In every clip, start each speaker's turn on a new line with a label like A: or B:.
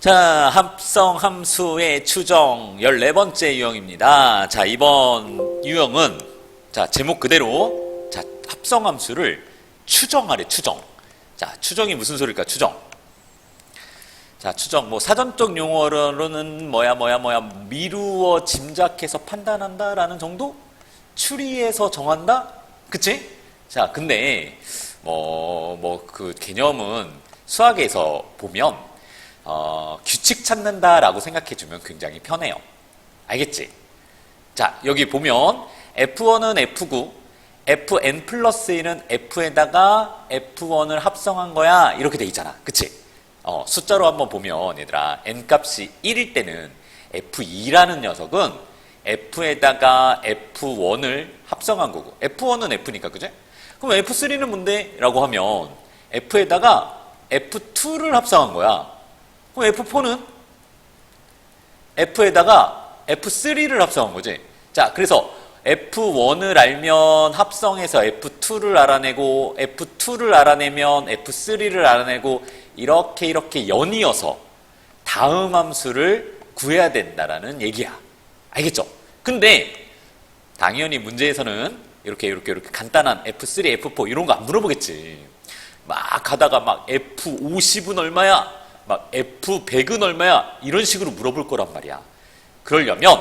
A: 자, 합성 함수의 추정 14번째 유형입니다. 자, 이번 유형은 자, 제목 그대로 자, 합성 함수를 추정하래, 추정. 자, 추정이 무슨 소리일까? 추정. 자, 추정. 뭐 사전적 용어로는 뭐야 뭐야 뭐야 미루어 짐작해서 판단한다라는 정도? 추리해서 정한다? 그치? 자, 근데 뭐 뭐 그 개념은 수학에서 보면 어, 규칙 찾는다라고 생각해 주면 굉장히 편해요. 알겠지? 자, 여기 보면 F1은 F9, Fn 플러스 1은 F에다가 F1을 합성한 거야. 이렇게 돼 있잖아. 그치? 어, 숫자로 한번 보면 얘들아, n 값이 1일 때는 F2라는 녀석은 F에다가 F1을 합성한 거고, F1은 F니까, 그제? 그럼 F3는 뭔데? 라고 하면 F에다가 F2를 합성한 거야. 그럼 F4는 F에다가 F3를 합성한 거지. 자, 그래서 F1을 알면 합성해서 F2를 알아내고 F2를 알아내면 F3를 알아내고 이렇게 이렇게 연이어서 다음 함수를 구해야 된다라는 얘기야. 알겠죠? 근데 당연히 문제에서는 이렇게 이렇게 이렇게 간단한 F3, F4 이런 거 안 물어보겠지. 막 가다가 막 F50은 얼마야? 막 F100은 얼마야? 이런 식으로 물어볼 거란 말이야. 그러려면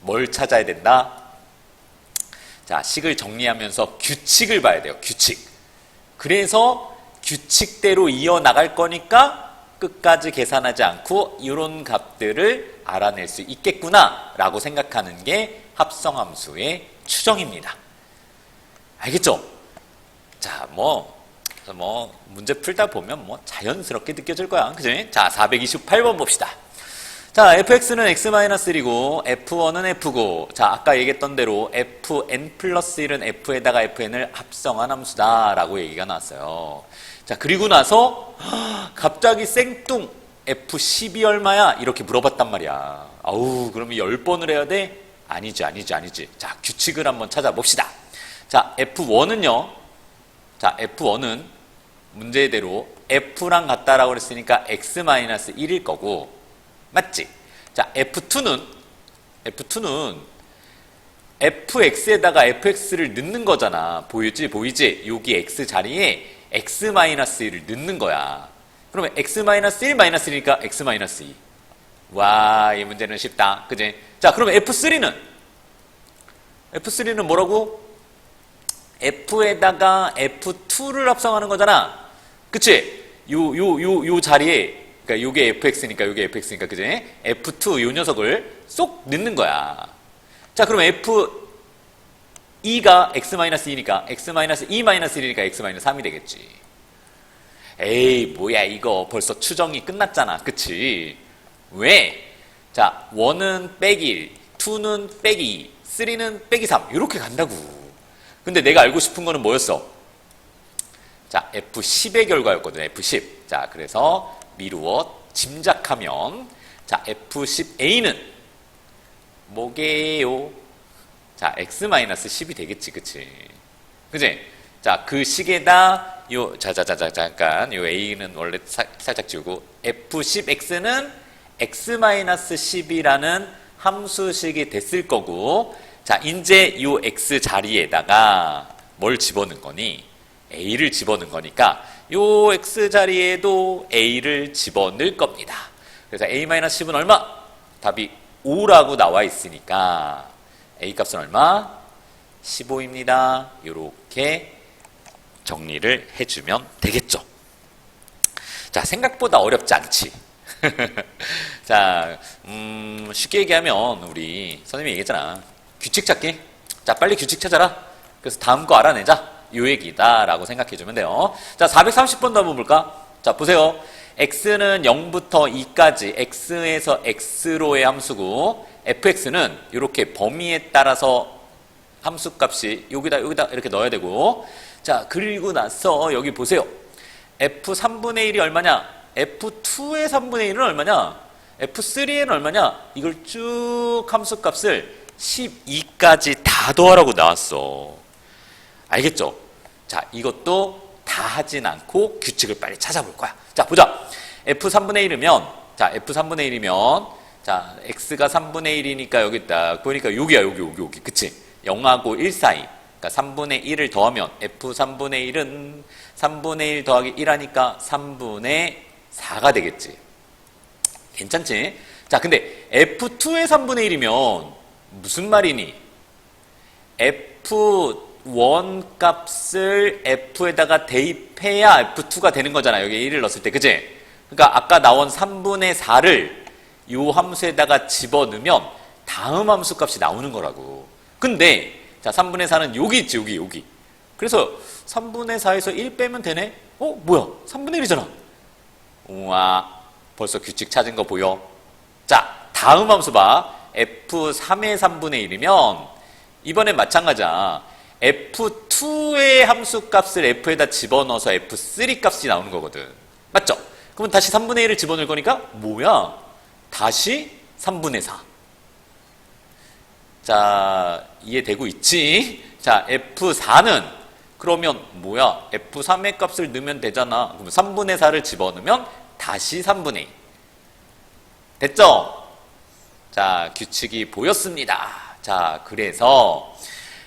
A: 뭘 찾아야 된다? 자, 식을 정리하면서 규칙을 봐야 돼요. 규칙. 그래서 규칙대로 이어나갈 거니까 끝까지 계산하지 않고 이런 값들을 알아낼 수 있겠구나 라고 생각하는 게 합성함수의 추정입니다. 알겠죠? 자, 뭐, 뭐, 문제 풀다 보면 뭐 자연스럽게 느껴질 거야. 그지? 자, 428번 봅시다. 자, fx는 x-1이고 f1은 f고 자, 아까 얘기했던 대로 fn 플러스 1은 f에다가 fn을 합성한 함수다라고 얘기가 나왔어요. 자, 그리고 나서 갑자기 생뚱 f10이 얼마야? 이렇게 물어봤단 말이야. 아우, 그러면 10번을 해야 돼? 아니지, 아니지, 아니지. 자, 규칙을 한번 찾아봅시다. 자, f1은요. 자, f1은 문제대로 f랑 같다라고 그랬으니까 x-1일 거고 맞지? 자, F2는 F2는 fx에다가 fx를 넣는 거잖아. 보이지? 보이지? 여기 x 자리에 x-1을 넣는 거야. 그러면 x-1 마이너스 1이니까 x-2. 와, 이 문제는 쉽다. 그지? 자, 그러면 F3는 F3는 뭐라고? F에다가 F2를 합성하는 거잖아. 그치? 요, 요, 요, 요 자리에 그러니까 요게 fx니까 요게 fx니까 그지? f2 요 녀석을 쏙 넣는 거야. 자, 그럼 f2가 x-2니까 x-2-1이니까 x-3이 되겠지. 에이, 뭐야 이거 벌써 추정이 끝났잖아. 그치? 왜? 자, 1은 빼기 1, 2는 빼기 2, 3는 빼기 3 이렇게 간다고. 근데 내가 알고 싶은 거는 뭐였어? 자, F10의 결과였거든. F10. 자, 그래서 미루어 짐작하면 자 F10A는 뭐게요? 자 X-10이 되겠지 그치? 그지? 자 그 식에다 요 자자자자 잠깐 요 A는 원래 사, 살짝 지우고 F10X는 X-10이라는 함수식이 됐을 거고 자 이제 요 X 자리에다가 뭘 집어넣은 거니? A를 집어넣은 거니까 요 x 자리에도 a를 집어넣을 겁니다. 그래서 a-10은 얼마? 답이 5라고 나와 있으니까 a 값은 얼마? 15입니다. 이렇게 정리를 해주면 되겠죠. 자, 생각보다 어렵지 않지. 자, 음, 쉽게 얘기하면 우리 선생님이 얘기했잖아. 규칙 찾기. 자, 빨리 규칙 찾아라. 그래서 다음 거 알아내자. 요 얘기다라고 생각해 주면 돼요. 자, 430번도 한번 볼까? 자, 보세요. x는 0부터 2까지 x에서 x로의 함수고 fx는 이렇게 범위에 따라서 함수 값이 여기다 여기다 이렇게 넣어야 되고 자, 그리고 나서 여기 보세요. f 3분의 1이 얼마냐? f2의 3분의 1은 얼마냐? f3에는 얼마냐? 이걸 쭉 함수 값을 12까지 다 더하라고 나왔어. 알겠죠? 자, 이것도 다 하진 않고 규칙을 빨리 찾아볼 거야. 자, 보자. F 3분의 1이면, 자, f 3분의 1이면 자, x가 3분의 1이니까 여기 딱 보니까 여기야, 여기, 여기, 여기. 그치? 0하고 1 사이. 그러니까 3분의 1을 더하면 f 3분의 1은 3분의 1 더하기 1하니까 3분의 4가 되겠지. 괜찮지? 자, 근데 f2의 3분의 1이면 무슨 말이니? F1 값을 f에다가 대입해야 f2가 되는 거잖아. 여기 1을 넣었을 때. 그치? 그러니까 아까 나온 3분의 4를 요 함수에다가 집어넣으면 다음 함수 값이 나오는 거라고. 근데 자, 3분의 4는 여기 있지, 여기, 여기. 그래서 3분의 4에서 1 빼면 되네? 어, 뭐야? 3분의 1이잖아. 우와, 벌써 규칙 찾은 거 보여? 자, 다음 함수 봐. f3의 3분의 1이면 이번엔 마찬가지야. F2의 함수 값을 f에다 집어넣어서 f3 값이 나오는 거거든. 맞죠? 그러면 다시 3분의 1을 집어넣을 거니까 뭐야? 다시 3분의 4. 자, 이해되고 있지? 자, F4는 그러면 뭐야? F3의 값을 넣으면 되잖아. 그러면 3분의 4를 집어넣으면 다시 3분의 2. 됐죠? 자, 규칙이 보였습니다. 자, 그래서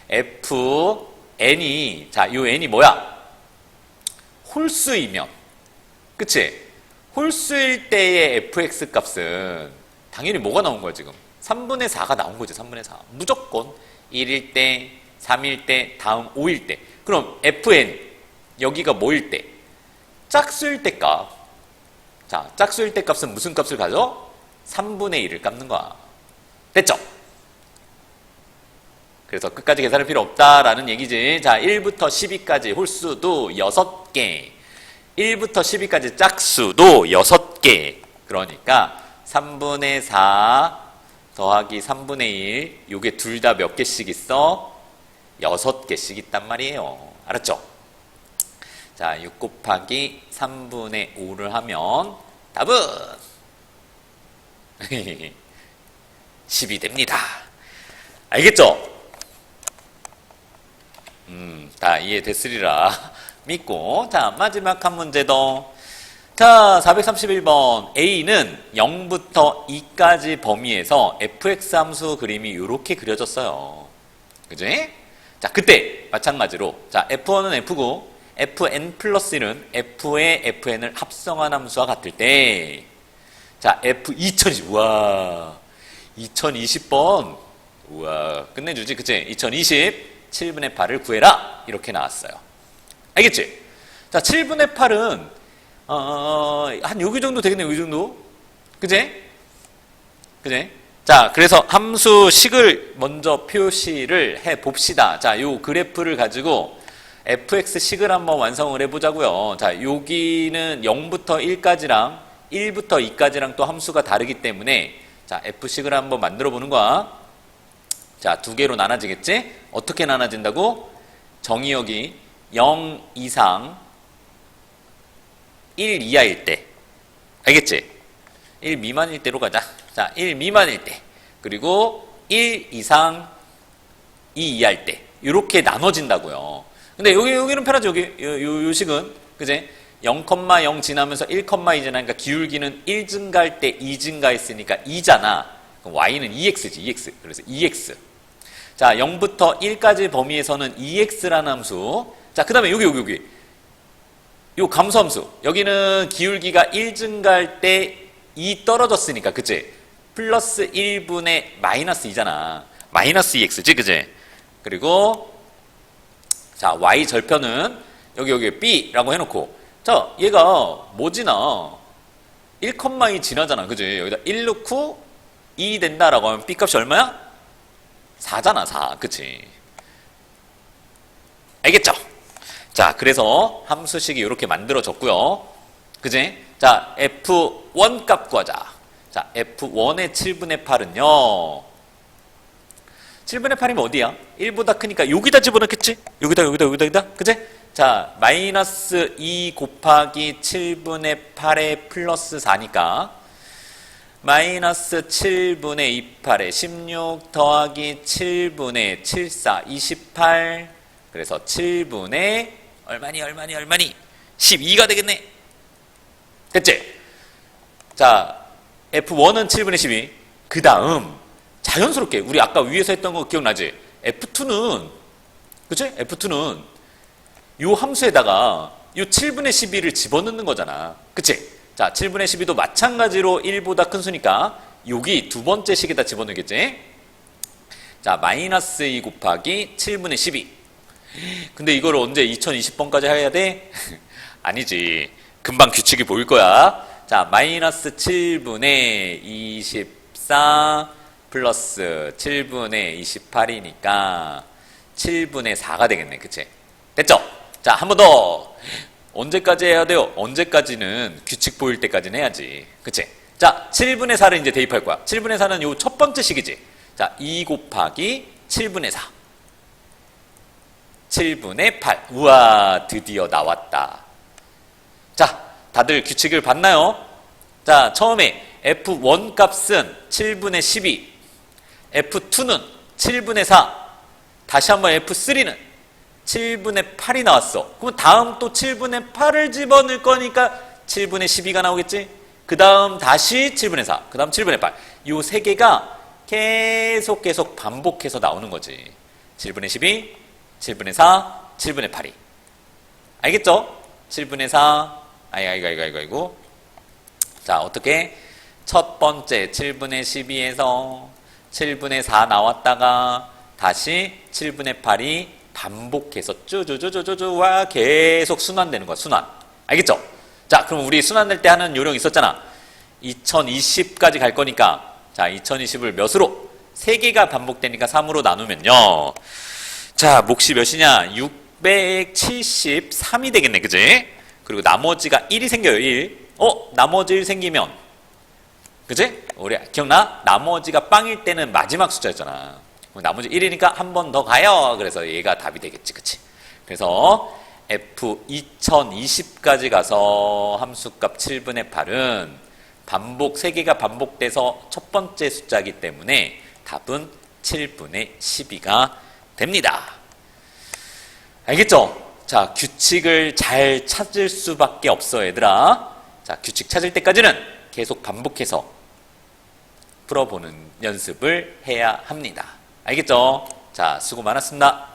A: Fn이, 자, 요 n이 뭐야? 홀수이면, 그치? 홀수일 때의 fx 값은 당연히 뭐가 나온 거야, 지금? 3분의 4가 나온 거죠, 3분의 4. 무조건 1일 때, 3일 때, 다음 5일 때. 그럼 fn, 여기가 뭐일 때? 짝수일 때 값. 자, 짝수일 때 값은 무슨 값을 가져? 3분의 1을 깎는 거야. 됐죠? 그래서 끝까지 계산할 필요 없다라는 얘기지. 자, 1부터 12까지 홀수도 6개. 1부터 12까지 짝수도 6개. 그러니까 3분의 4 더하기 3분의 1. 요게 둘 다 몇 개씩 있어? 6개씩 있단 말이에요. 알았죠? 자, 6 곱하기 3분의 5를 하면 답은 10이 됩니다. 알겠죠? 음, 다 이해됐으리라 믿고 자 마지막 한 문제 더. 자 431번 A는 0부터 2까지 범위에서 fx 함수 그림이 이렇게 그려졌어요. 그지? 자 그때 마찬가지로 자 f1은 f고 fn 플러스 1은 f의 fn을 합성한 함수와 같을 때 자, F 2020. 우와. 2020번. 우와. 끝내주지. 그치? 2020. 7분의 8을 구해라. 이렇게 나왔어요. 알겠지? 자, 7분의 8은, 어, 한 여기 정도 되겠네. 여기 정도. 그지? 그지? 자, 그래서 함수식을 먼저 표시를 해 봅시다. 자, 요 그래프를 가지고 fx식을 한번 완성을 해 보자고요. 자, 여기는 0부터 1까지랑 1부터 2까지랑 또 함수가 다르기 때문에 자, f식을 한번 만들어 보는 거야. 자, 두 개로 나눠지겠지? 어떻게 나눠진다고? 정의역이 0 이상 1 이하일 때. 알겠지? 1 미만일 때로 가자. 자, 1 미만일 때. 그리고 1 이상 2 이하일 때. 이렇게 나눠진다고요. 근데 여기, 여기는 편하죠. 여기, 요, 요, 요 식은. 그제? 0,0 지나면서 1,2 지나니까 기울기는 1 증가할 때 2 증가했으니까 2잖아. 그럼 y는 2x지, 2x. 그래서 2x. 자, 0부터 1까지 범위에서는 2x라는 함수. 자, 그 다음에 여기, 여기, 여기. 요 감소함수. 여기는 기울기가 1 증가할 때 2 떨어졌으니까, 그치? 플러스 1분의 마이너스 2잖아. 마이너스 2x지, 그치? 그리고, 자, y 절편은 여기, 여기 b라고 해놓고, 자, 얘가 뭐 지나? 1,2 지나잖아. 그지? 여기다 1 넣고 2 된다라고 하면 B 값이 얼마야? 4잖아, 4. 그치? 알겠죠? 자, 그래서 함수식이 이렇게 만들어졌고요. 그지? 자, F1 값 구하자. 자, F1의 7분의 8은요. 7분의 8이면 어디야? 1보다 크니까 여기다 집어넣겠지? 여기다, 여기다, 여기다, 여기다. 그지? 자, 마이너스 2 곱하기 7분의 8에 플러스 4니까 마이너스 7분의 28에 16 더하기 7분의 74, 28 그래서 7분의 얼마니 얼마니 얼마니 12가 되겠네 됐지? 자 F1은 7분의 12. 그 다음, 자연스럽게, 우리 아까 위에서 했던 거 기억나지? F2는, 그치? F2는 요 함수에다가 요 7분의 12를 집어넣는 거잖아. 그치? 자, 7분의 12도 마찬가지로 1보다 큰 수니까 여기 두 번째 식에다 집어넣겠지? 자, 마이너스 2 곱하기 7분의 12. 근데 이걸 언제 2020번까지 해야 돼? 아니지. 금방 규칙이 보일 거야. 자, 마이너스 7분의 24 플러스 7분의 28이니까 7분의 4가 되겠네. 그치? 됐죠? 자, 한 번 더. 언제까지 해야 돼요? 언제까지는 규칙 보일 때까지는 해야지. 그치? 자, 7분의 4를 이제 대입할 거야. 7분의 4는 요 첫 번째 식이지. 자, 2 곱하기 7분의 4. 7분의 8. 우와, 드디어 나왔다. 자, 다들 규칙을 봤나요? 자, 처음에 F1 값은 7분의 12. F2는 7분의 4. 다시 한번 F3는 7분의 8이 나왔어. 그럼 다음 또 7분의 8을 집어넣을 거니까 7분의 12가 나오겠지? 그 다음 다시 7분의 4. 그 다음 7분의 8. 요세 개가 계속 계속 반복해서 나오는 거지. 7분의 12, 7분의 4, 7분의 8이. 알겠죠? 7분의 4. 아이고, 아이고, 아이고, 아이고, 아이고. 자, 어떻게? 첫 번째 7분의 12에서 7분의 4 나왔다가 다시 7분의 8이 반복해서 쭈쭈쭈쭈쭈와 계속 순환되는 거야, 순환. 알겠죠? 자, 그럼 우리 순환될 때 하는 요령 있었잖아. 2020까지 갈 거니까, 자, 2020을 몇으로? 3개가 반복되니까 3으로 나누면요. 자, 몫이 몇이냐? 673이 되겠네, 그지? 그리고 나머지가 1이 생겨요, 1. 어? 나머지 1 생기면, 그지? 우리 기억나? 나머지가 빵일 때는 마지막 숫자였잖아. 그럼 나머지 1이니까 한 번 더 가요. 그래서 얘가 답이 되겠지, 그치? 그래서 F 2020까지 가서 함수값 7분의 8은 반복, 3개가 반복돼서 첫 번째 숫자이기 때문에 답은 7분의 12가 됩니다. 알겠죠? 자, 규칙을 잘 찾을 수밖에 없어, 얘들아. 자, 규칙 찾을 때까지는 계속 반복해서 풀어보는 연습을 해야 합니다. 알겠죠? 자, 수고 많았습니다.